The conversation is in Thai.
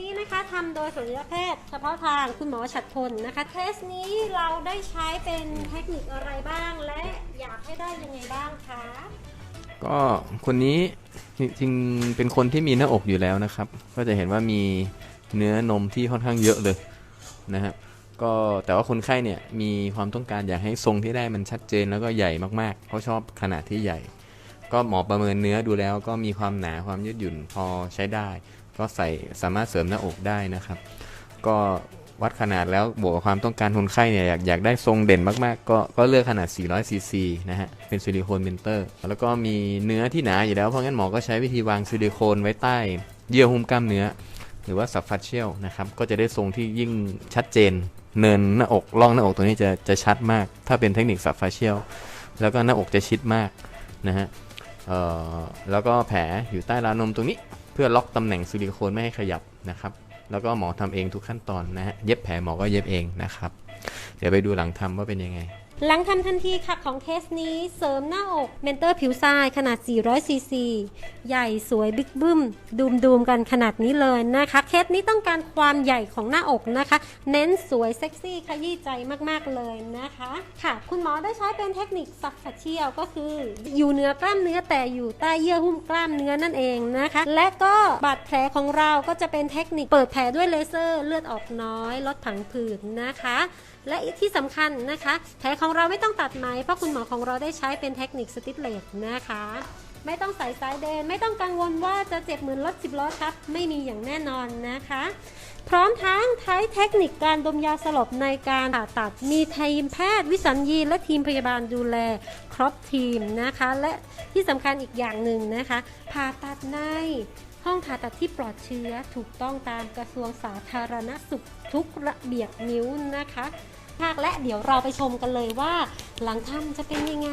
นี้นะคะทำโดยศัลยแพทย์เฉพาะทางคุณหมอฉัดพลนะคะเทสนี้เราได้ใช้เป็นเทคนิคอะไรบ้าง และอยากให้ได้ยังไงบ้างคะก็คนนี้จริงๆเป็นคนที่มีหน้าอกอยู่แล้วนะครับ ก็จะเห็นว่ามีเนื้อนมที่ค่อนข้างเยอะเลยนะฮะก็แต่ว่าคนไข้เนี่ยมีความต้องการอยากให้ทรงที่ได้มันชัดเจนแล้วก็ใหญ่มากๆเขาชอบขนาดที่ใหญ่ ก็หมอประเมินเนื้อดูแล้วก็มีความหนาความยืดหยุ่นพอใช้ได้ ก็ใส่สามารถเสริมหน้าอกได้นะครับ ก็วัดขนาดแล้วบวกความต้องการคนไข้เนี่ยอยากอยากได้ทรงเด่นมากๆ ก็ก็เลือกขนาด 400 ซีซีนะฮะ เป็นซิลิโคนเมนเตอร์ แล้วก็มีเนื้อที่หนาอยู่แล้ว เพราะงั้นหมอก็ใช้วิธีวางซิลิโคนไว้ใต้เยื่อหุ้มกล้ามเนื้อ หรือว่าสับฟัชเชียลนะครับ ก็จะได้ทรงที่ยิ่งชัดเจน เนินหน้าอกร่องหน้าอกตัวนี้จะจะชัดมาก ถ้าเป็นเทคนิคสับฟัชเชียล แล้วก็หน้าอกจะชิดมากนะฮะแล้วก็แผลอยู่ใต้ราวนมตรงนี้ เพื่อล็อกตำแหน่งซิลิโคนไม่ให้ขยับนะครับ แล้วก็หมอทำเองทุกขั้นตอนนะฮะ เย็บแผลหมอก็เย็บเองนะครับ เดี๋ยวไปดูหลังทำว่าเป็นยังไง หลังทำทันทีค่ะของเคสนี้เสริมหน้าอกเมนเตอร์ผิวทรายขนาด 400 ซีซี ใหญ่สวยบิ๊กบึ้ม ดูมดูมกันขนาดนี้เลยนะคะ เคสนี้ต้องการความใหญ่ของหน้าอกนะคะ เน้นสวยเซ็กซี่ขยี้ใจมากๆเลยนะคะ ค่ะ คุณหมอได้ใช้เป็นเทคนิคซับฟัชเชียลก็คือ อยู่เหนือกล้ามเนื้อแต่อยู่ใต้เยื่อหุ้มกล้ามเนื้อนั่นเองนะคะ และก็บาดแผลของเราก็จะเป็นเทคนิคเปิดแผลด้วยเลเซอร์เลือดออกน้อย ลดผังผืดนะคะ และที่สำคัญนะคะแผลของเราไม่ต้องตัดไหม เพราะคุณหมอของเราได้ใช้เป็นเทคนิคสติปเลตนะคะ ไม่ต้องใส่สายเดน ไม่ต้องกังวลว่าจะเจ็บเหมือนรถสิบล้อทับ ไม่มีอย่างแน่นอนนะคะ พร้อมทั้งใช้เทคนิคการดมยาสลบในการผ่าตัด มีทีมแพทย์วิสัญญีและทีมพยาบาลดูแลครบทีมนะคะ และที่สำคัญอีกอย่างหนึ่งนะคะ ผ่าตัดในห้องผ่าตัดที่ปลอดเชื้อถูกต้องตามกระทรวงสาธารณสุขทุกระเบียบนิ้วนะคะ ภากและเดี๋ยวเราไปชมกันเลยว่าหลังถ้ำจะเป็นยังไง